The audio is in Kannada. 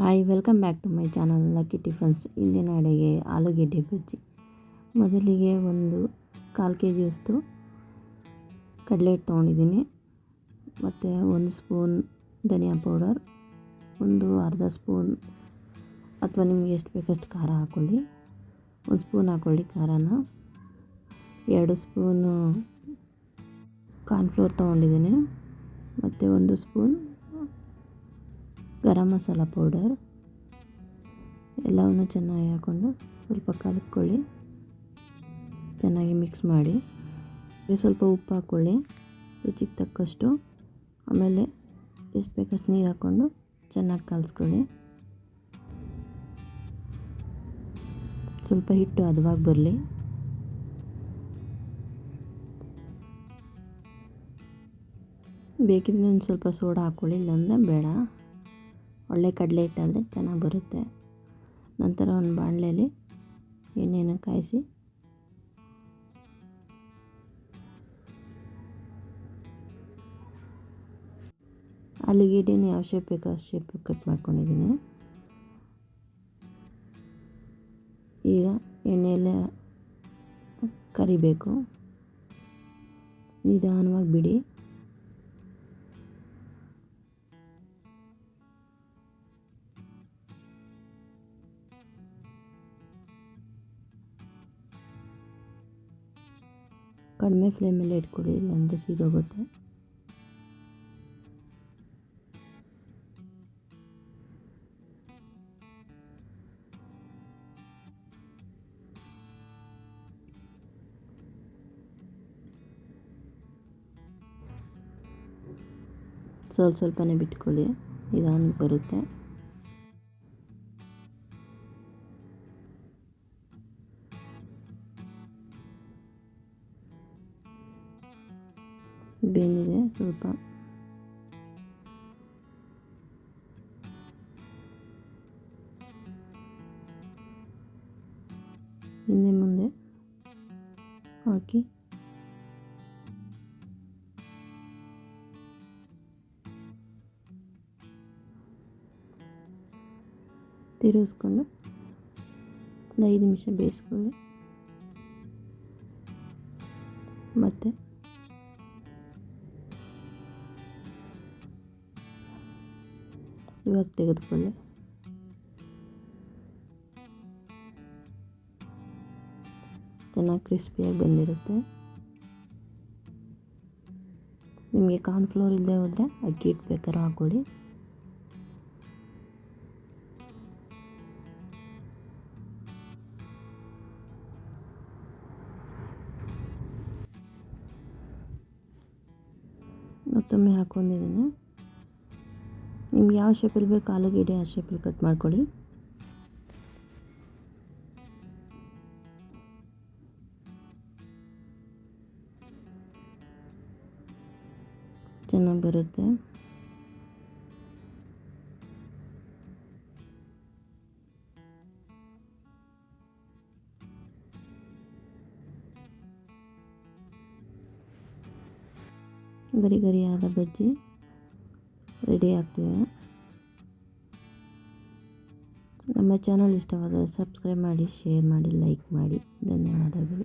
Hi welcome back to my channel Lucky tiffins ಇಂದಿನ ಅಡುಗೆ ಆಲೂಗೆಡ್ಡೆ ಬಜ್ಜಿ. ಮೊದಲಿಗೆ ಒಂದು ಕಾಲು ಕೆ ಜಿಯಷ್ಟು ಕಡಲೆ ಹಿಟ್ಟು ತೊಗೊಂಡಿದ್ದೀನಿ. ಮತ್ತು ಒಂದು ಸ್ಪೂನ್ ಧನಿಯಾ ಪೌಡರ್, ಒಂದು ಅರ್ಧ ಸ್ಪೂನ್ ಅಥವಾ ನಿಮಗೆ ಎಷ್ಟು ಬೇಕಷ್ಟು ಖಾರ ಹಾಕ್ಕೊಳ್ಳಿ. ಒಂದು ಸ್ಪೂನ್ ಹಾಕ್ಕೊಳ್ಳಿ ಖಾರನ. ಎರಡು ಸ್ಪೂನು ಕಾರ್ನ್ಫ್ಲೋರ್ ತೊಗೊಂಡಿದ್ದೀನಿ. ಮತ್ತು ಒಂದು ಸ್ಪೂನ್ ಗರಂ ಮಸಾಲ ಪೌಡರ್ ಎಲ್ಲವನ್ನು ಚೆನ್ನಾಗಿ ಹಾಕ್ಕೊಂಡು ಸ್ವಲ್ಪ ಕಲ್ಕೊಳ್ಳಿ ಚೆನ್ನಾಗಿ ಮಿಕ್ಸ್ ಮಾಡಿ. ಸ್ವಲ್ಪ ಉಪ್ಪು ಹಾಕ್ಕೊಳ್ಳಿ. ರುಚಿಗೆ ತಕ್ಕಷ್ಟು. ಆಮೇಲೆ ಎಷ್ಟು ಬೇಕಷ್ಟು ನೀರು ಹಾಕ್ಕೊಂಡು ಚೆನ್ನಾಗಿ ಕಲಿಸ್ಕೊಳ್ಳಿ. ಸ್ವಲ್ಪ ಹಿಟ್ಟು ಹದವಾಗಿ ಬರಲಿ. ಬೇಕಿದ್ರೆ ಒಂದು ಸ್ವಲ್ಪ ಸೋಡಾ ಹಾಕ್ಕೊಳ್ಳಿ, ಇಲ್ಲಾಂದರೆ ಬೇಡ. ಒಳ್ಳೆ ಕಡಲೆ ಹಿಟ್ಟಾದರೆ ಚೆನ್ನಾಗಿ ಬರುತ್ತೆ. ನಂತರ ಒಂದು ಬಾಣಲೆಯಲ್ಲಿ ಎಣ್ಣೆಯನ್ನು ಕಾಯಿಸಿ. ಆಲೂಗೆಡ್ಡೆನ ಯಾವ ಶೇಪ್ ಬೇಕೋ ಆ ಶೇಪ್ ಕಟ್ ಮಾಡ್ಕೊಂಡಿದ್ದೀನಿ. ಈಗ ಎಣ್ಣೆಯಲ್ಲೇ ಕರಿಬೇಕು. ನಿಧಾನವಾಗಿ ಬಿಡಿ. ಕಡಿಮೆ ಫ್ಲೇಮಲ್ಲೇ ಇಟ್ಕೊಳ್ಳಿ ಇಲ್ಲಾಂದರೆ ಸೀದೋಗುತ್ತೆ ಸ್ವಲ್ಪ ಸ್ವಲ್ಪನೇ ಬಿಟ್ಕೊಳ್ಳಿ ನಿಧಾನಕ್ಕೆ ಬರುತ್ತೆ ಬೆಂದಿದೆ ಸ್ವಲ್ಪ ಹಿಂದೆ ಮುಂದೆ ಹಾಕಿ ತಿರುಗಿಸ್ಕೊಂಡು ಒಂದು ಐದು ನಿಮಿಷ ಬೇಯಿಸ್ಕೊಳ್ಳಿ ಮತ್ತು ಇವಾಗ ತೆಗೆದುಕೊಳ್ಳಿ. ಚೆನ್ನಾಗಿ ಕ್ರಿಸ್ಪಿಯಾಗಿ ಬಂದಿರುತ್ತೆ. ನಿಮಗೆ ಕಾರ್ನ್ಫ್ಲೋರ್ ಇಲ್ಲದೆ ಹೋದರೆ ಅಕ್ಕಿ ಹಿಟ್ಟು ಬೇಕಾದ್ರೂ ಹಾಕ್ಕೊಳ್ಳಿ. ಮತ್ತೊಮ್ಮೆ ಹಾಕ್ಕೊಂಡಿದ್ದೀನಿ. ನಿಮ್ಗೆ ಯಾವ ಶೇಪಲ್ಲಿ ಬೇಕು ಆಲೂಗೆಡ್ಡೆ ಆ ಶೇಪಲ್ಲಿ ಕಟ್ ಮಾಡ್ಕೊಳ್ಳಿ. ಚೆನ್ನಾಗಿ ಬರುತ್ತೆ. ಗರಿ ಗರಿಯಾದ ಬಜ್ಜಿ. ರೆಡಿ ಆಗ್ತೀವಿ ನಮ್ಮ ಚಾನಲ್ ಇಷ್ಟವಾದರೆ ಸಬ್ಸ್ಕ್ರೈಬ್ ಮಾಡಿ ಶೇರ್ ಮಾಡಿ ಲೈಕ್ ಮಾಡಿ. ಧನ್ಯವಾದಗಳು.